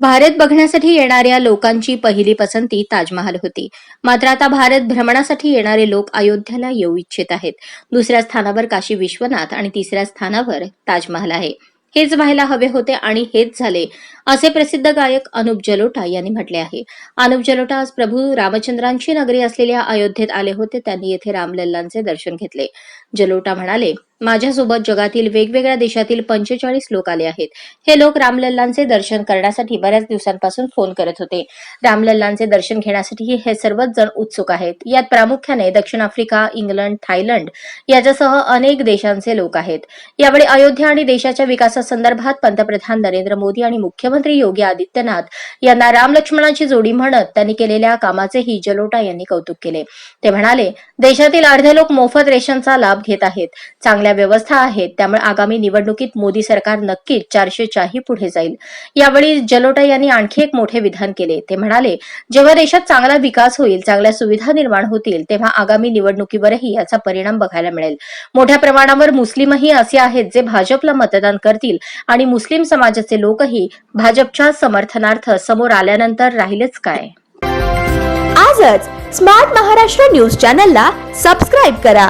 भारत बघण्यासाठी येणाऱ्या लोकांची पहिली पसंती ताजमहाल होती. मात्र आता भारत भ्रमणासाठी येणारे लोक अयोध्याला येऊ इच्छित आहेत. दुसऱ्या स्थानावर काशी विश्वनाथ आणि तिसऱ्या स्थानावर ताजमहाल आहे. हेच व्हायला हवे होते आणि हेच झाले असे प्रसिद्ध गायक अनुप जलोटा यांनी म्हटले आहे. अनुप जलोटा आज प्रभू रामचंद्रांची नगरी असलेल्या अयोध्येत आले होते. त्यांनी येथे रामलल्लांचे दर्शन घेतले. जलोटा म्हणाले माझ्यासोबत जगातील वेगवेगळ्या देशातील पंचेचाळीस लोक आले आहेत. हे लोक रामलल्लांचे दर्शन करण्यासाठी बऱ्याच दिवसांपासून फोन करत होते. रामलल्लांचे दर्शन घेण्यासाठी हे सर्वच जण उत्सुक आहेत. यात प्रामुख्याने दक्षिण आफ्रिका इंग्लंड थायलंड याच्यासह अनेक देशांचे लोक आहेत. यावेळी अयोध्या आणि देशाच्या विकासासंदर्भात पंतप्रधान नरेंद्र मोदी आणि मुख्यमंत्री योगी आदित्यनाथ यांना राम लक्ष्मणाची जोडी म्हणत त्यांनी केलेल्या कामाचेही जलोटा यांनी कौतुक केले. ते म्हणाले देशातील अर्धे लोक मोफत रेशनचा लाभ घेत आहेत. चांगल्या व्यवस्था आहेत त्यामुळे आगामी निवडणुकीत मोदी सरकार नक्कीच चारशेच्याही पुढे जाईल. यावेळी जलोटा यांनी आणखी एक मोठे विधान केले. ते म्हणाले जेव्हा देशात चांगला विकास होईल चांगल्या सुविधा निर्माण होतील तेव्हा आगामी निवडणुकीवरही याचा परिणाम बघायला मिळेल. मोठ्या प्रमाणावर मुस्लिमही असे आहेत जे भाजपला मतदान करतील आणि मुस्लिम समाजाचे लोकही भाजपच्या समर्थनार्थ समोर आल्यानंतर राहिलेच काय? आजच स्मार्ट महाराष्ट्र न्यूज चॅनलला सबस्क्राईब करा.